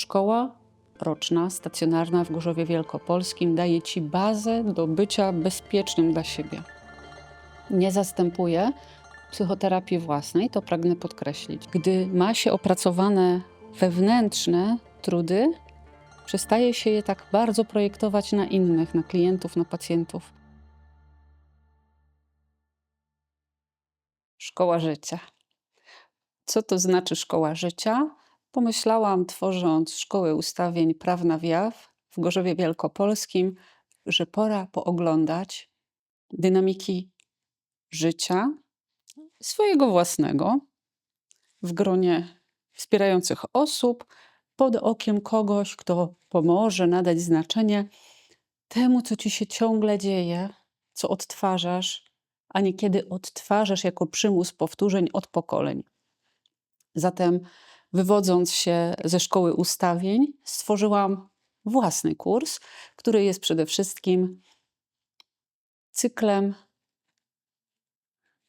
Szkoła roczna, stacjonarna w Gorzowie Wielkopolskim daje Ci bazę do bycia bezpiecznym dla siebie. Nie zastępuje psychoterapii własnej, to pragnę podkreślić. Gdy ma się opracowane wewnętrzne trudy, przestaje się je tak bardzo projektować na innych, na klientów, na pacjentów. Szkoła życia. Co to znaczy szkoła życia? Pomyślałam, tworząc szkołę ustawień Prawna Wjaw w Gorzowie Wielkopolskim, że pora pooglądać dynamiki życia swojego własnego w gronie wspierających osób, pod okiem kogoś, kto pomoże nadać znaczenie temu, co ci się ciągle dzieje, co odtwarzasz, a niekiedy odtwarzasz jako przymus powtórzeń od pokoleń. Zatem, wywodząc się ze szkoły ustawień, stworzyłam własny kurs, który jest przede wszystkim cyklem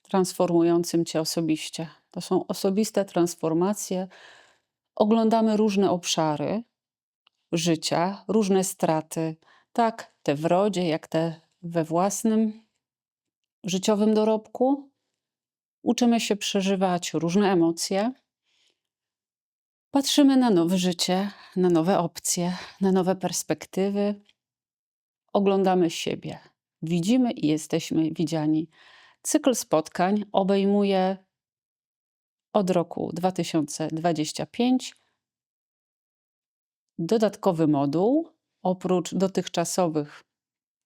transformującym cię osobiście. To są osobiste transformacje. Oglądamy różne obszary życia, różne straty, tak te w rodzie, jak te we własnym życiowym dorobku. Uczymy się przeżywać różne emocje. Patrzymy na nowe życie, na nowe opcje, na nowe perspektywy. Oglądamy siebie. Widzimy i jesteśmy widziani. Cykl spotkań obejmuje od roku 2025 dodatkowy moduł. Oprócz dotychczasowych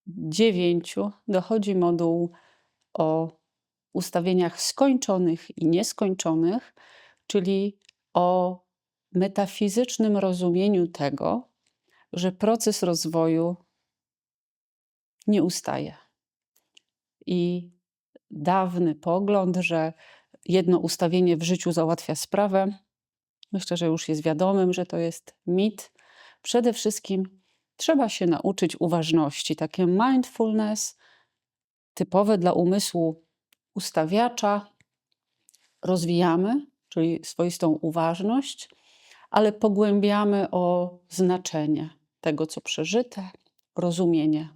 dziewięciu dochodzi moduł o ustawieniach skończonych i nieskończonych, czyli o metafizycznym rozumieniu tego, że proces rozwoju nie ustaje. I dawny pogląd, że jedno ustawienie w życiu załatwia sprawę, myślę, że już jest wiadomym, że to jest mit. Przede wszystkim trzeba się nauczyć uważności, takie mindfulness typowe dla umysłu ustawiacza. Rozwijamy, czyli swoistą uważność, ale pogłębiamy o znaczenie tego, co przeżyte, rozumienie.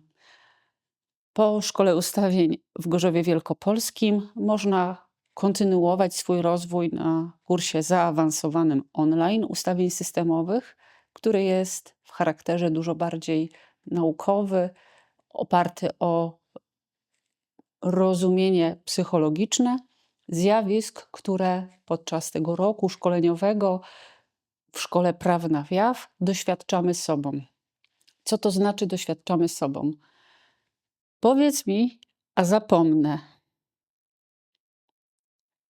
Po szkole ustawień w Gorzowie Wielkopolskim można kontynuować swój rozwój na kursie zaawansowanym online ustawień systemowych, który jest w charakterze dużo bardziej naukowy, oparty o rozumienie psychologiczne zjawisk, które podczas tego roku szkoleniowego w szkole prawna WIAW doświadczamy sobą. Co to znaczy doświadczamy sobą? Powiedz mi, a zapomnę.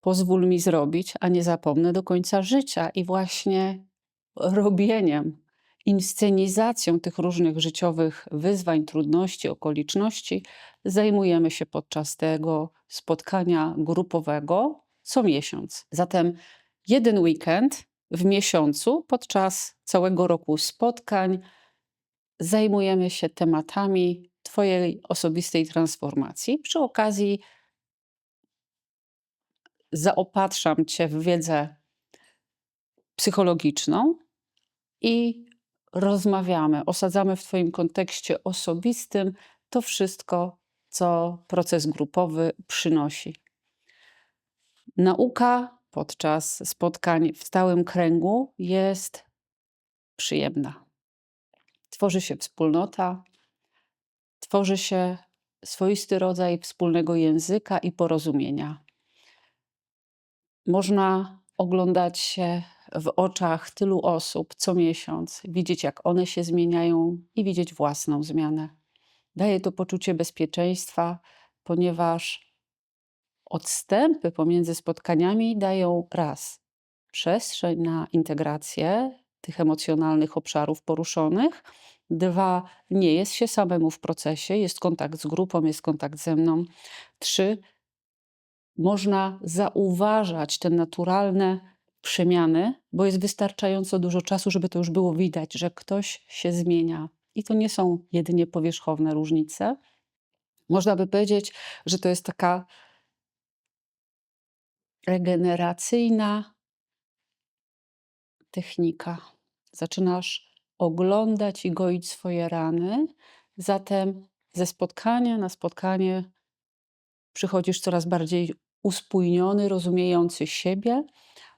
Pozwól mi zrobić, a nie zapomnę do końca życia. I właśnie robieniem, inscenizacją tych różnych życiowych wyzwań, trudności, okoliczności zajmujemy się podczas tego spotkania grupowego co miesiąc. Zatem jeden weekend w miesiącu podczas całego roku spotkań zajmujemy się tematami Twojej osobistej transformacji. Przy okazji zaopatrzam Cię w wiedzę psychologiczną i rozmawiamy, osadzamy w Twoim kontekście osobistym to wszystko, co proces grupowy przynosi. Nauka podczas spotkań w stałym kręgu jest przyjemna. Tworzy się wspólnota, tworzy się swoisty rodzaj wspólnego języka i porozumienia. Można oglądać się w oczach tylu osób co miesiąc, widzieć jak one się zmieniają i widzieć własną zmianę. Daje to poczucie bezpieczeństwa, ponieważ odstępy pomiędzy spotkaniami dają raz przestrzeń na integrację tych emocjonalnych obszarów poruszonych, dwa nie jest się samemu w procesie, jest kontakt z grupą, jest kontakt ze mną, trzy można zauważać te naturalne przemiany, bo jest wystarczająco dużo czasu, żeby to już było widać, że ktoś się zmienia. I to nie są jedynie powierzchowne różnice. Można by powiedzieć, że to jest taka regeneracyjna technika. Zaczynasz oglądać i goić swoje rany. Zatem ze spotkania na spotkanie przychodzisz coraz bardziej uspójniony, rozumiejący siebie,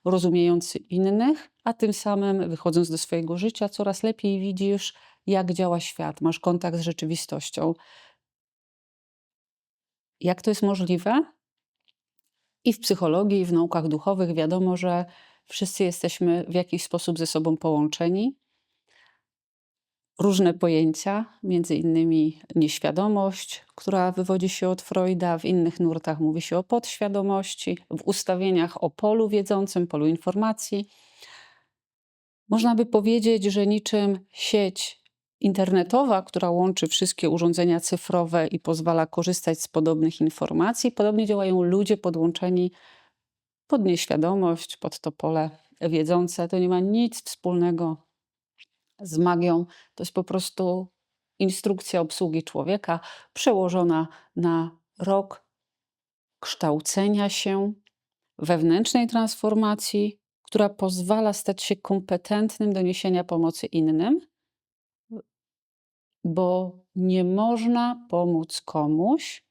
rozumiejący innych, a tym samym wychodząc do swojego życia, coraz lepiej widzisz, jak działa świat, masz kontakt z rzeczywistością. Jak to jest możliwe? I w psychologii, i w naukach duchowych wiadomo, że wszyscy jesteśmy w jakiś sposób ze sobą połączeni. Różne pojęcia, między innymi nieświadomość, która wywodzi się od Freuda, w innych nurtach mówi się o podświadomości, w ustawieniach o polu wiedzącym, polu informacji. Można by powiedzieć, że niczym sieć internetowa, która łączy wszystkie urządzenia cyfrowe i pozwala korzystać z podobnych informacji, podobnie działają ludzie podłączeni pod nieświadomość, pod to pole wiedzące. To nie ma nic wspólnego z magią. To jest po prostu instrukcja obsługi człowieka przełożona na rok kształcenia się, wewnętrznej transformacji, która pozwala stać się kompetentnym do niesienia pomocy innym, bo nie można pomóc komuś,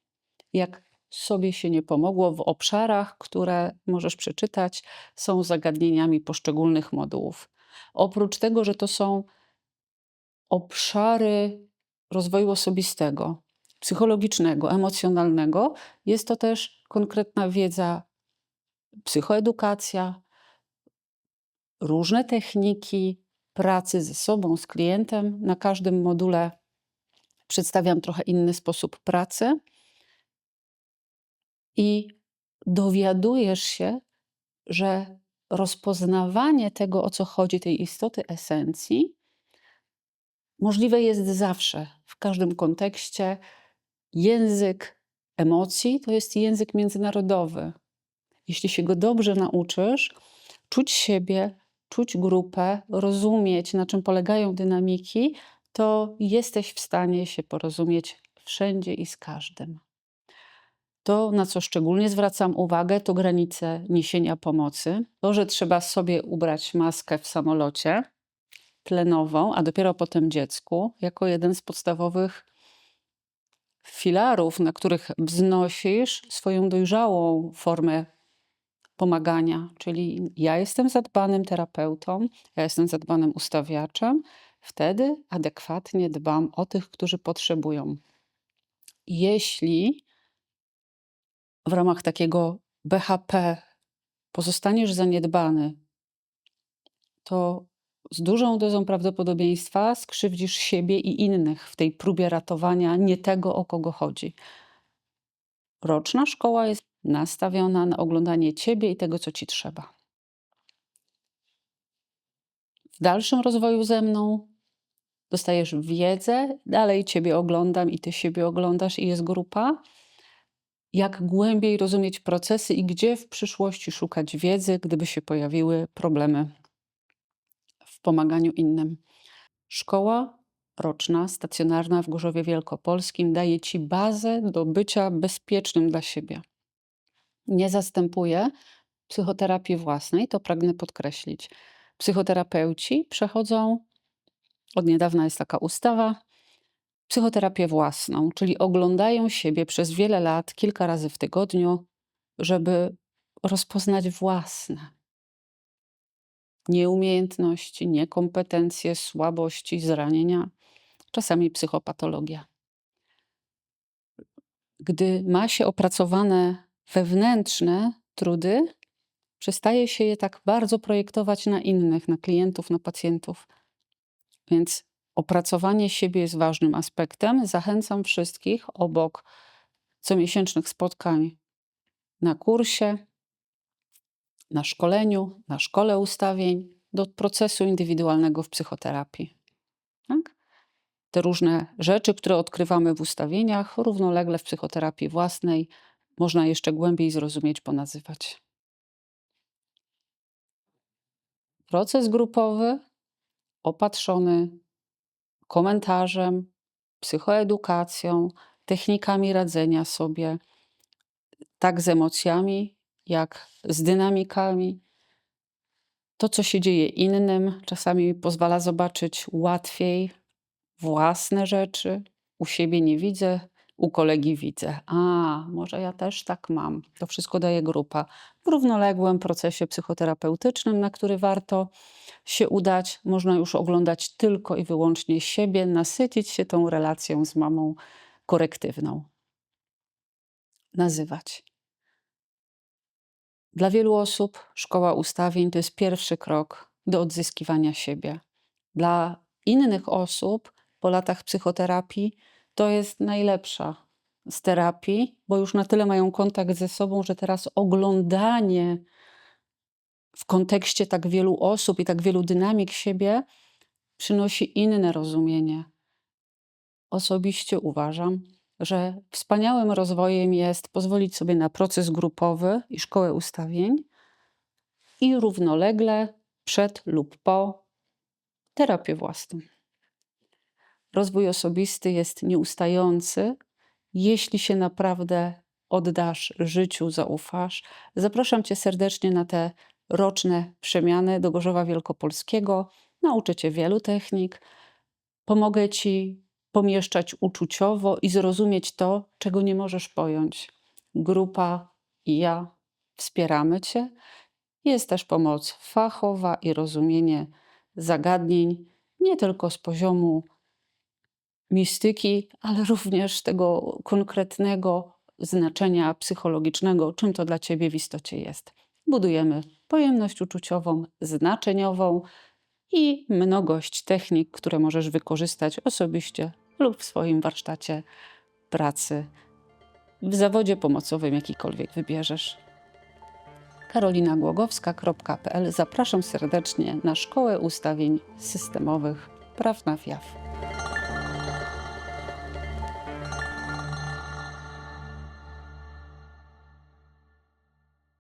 jak sobie się nie pomogło w obszarach, które możesz przeczytać, są zagadnieniami poszczególnych modułów. Oprócz tego, że to są obszary rozwoju osobistego, psychologicznego, emocjonalnego, jest to też konkretna wiedza, psychoedukacja, różne techniki pracy ze sobą, z klientem. Na każdym module przedstawiam trochę inny sposób pracy i dowiadujesz się, że rozpoznawanie tego, o co chodzi, tej istoty esencji, możliwe jest zawsze, w każdym kontekście. Język emocji to jest język międzynarodowy. Jeśli się go dobrze nauczysz, czuć siebie, czuć grupę, rozumieć, na czym polegają dynamiki, to jesteś w stanie się porozumieć wszędzie i z każdym. To, na co szczególnie zwracam uwagę, to granice niesienia pomocy. To, że trzeba sobie ubrać maskę w samolocie tlenową, a dopiero potem dziecku, jako jeden z podstawowych filarów, na których wznosisz swoją dojrzałą formę pomagania. Czyli ja jestem zadbanym terapeutą, ja jestem zadbanym ustawiaczem, wtedy adekwatnie dbam o tych, którzy potrzebują. Jeśli w ramach takiego BHP pozostaniesz zaniedbany, to z dużą dozą prawdopodobieństwa skrzywdzisz siebie i innych w tej próbie ratowania nie tego, o kogo chodzi. Roczna szkoła jest nastawiona na oglądanie ciebie i tego, co ci trzeba. W dalszym rozwoju ze mną dostajesz wiedzę, dalej ciebie oglądam i ty siebie oglądasz i jest grupa. Jak głębiej rozumieć procesy i gdzie w przyszłości szukać wiedzy, gdyby się pojawiły problemy w pomaganiu innym. Szkoła roczna, stacjonarna w Gorzowie Wielkopolskim daje ci bazę do bycia bezpiecznym dla siebie. Nie zastępuje psychoterapii własnej, to pragnę podkreślić. Psychoterapeuci przechodzą, od niedawna jest taka ustawa, psychoterapię własną, czyli oglądają siebie przez wiele lat, kilka razy w tygodniu, żeby rozpoznać własne nieumiejętności, niekompetencje, słabości, zranienia, czasami psychopatologia. Gdy ma się opracowane wewnętrzne trudy, przestaje się je tak bardzo projektować na innych, na klientów, na pacjentów. Więc opracowanie siebie jest ważnym aspektem. Zachęcam wszystkich obok comiesięcznych spotkań na kursie, na szkoleniu, na szkole ustawień, do procesu indywidualnego w psychoterapii. Tak? Te różne rzeczy, które odkrywamy w ustawieniach, równolegle w psychoterapii własnej, można jeszcze głębiej zrozumieć, ponazywać. Proces grupowy opatrzony komentarzem, psychoedukacją, technikami radzenia sobie, tak z emocjami, jak z dynamikami, To, co się dzieje innym, czasami pozwala zobaczyć łatwiej własne rzeczy. U siebie nie widzę, u kolegi widzę. A, może ja też tak mam. To wszystko daje grupa. W równoległym procesie psychoterapeutycznym, na który warto się udać, można już oglądać tylko i wyłącznie siebie, nasycić się tą relacją z mamą korektywną. Nazywać. Dla wielu osób szkoła ustawień to jest pierwszy krok do odzyskiwania siebie. Dla innych osób po latach psychoterapii to jest najlepsza z terapii, bo już na tyle mają kontakt ze sobą, że teraz oglądanie w kontekście tak wielu osób i tak wielu dynamik siebie przynosi inne rozumienie. Osobiście uważam, że wspaniałym rozwojem jest pozwolić sobie na proces grupowy i szkołę ustawień i równolegle przed lub po terapię własną. Rozwój osobisty jest nieustający, jeśli się naprawdę oddasz życiu, zaufasz. Zapraszam Cię serdecznie na te roczne przemiany do Gorzowa Wielkopolskiego. Nauczę Cię wielu technik. Pomogę Ci pomieszczać uczuciowo i zrozumieć to, czego nie możesz pojąć. Grupa i ja wspieramy Cię. Jest też pomoc fachowa i rozumienie zagadnień nie tylko z poziomu mistyki, ale również tego konkretnego znaczenia psychologicznego, czym to dla Ciebie w istocie jest. Budujemy pojemność uczuciową, znaczeniową i mnogość technik, które możesz wykorzystać osobiście lub w swoim warsztacie pracy, w zawodzie pomocowym, jakikolwiek wybierzesz. karolinagłogowska.pl Zapraszam serdecznie na Szkołę Ustawień Systemowych Praw na Wjaw.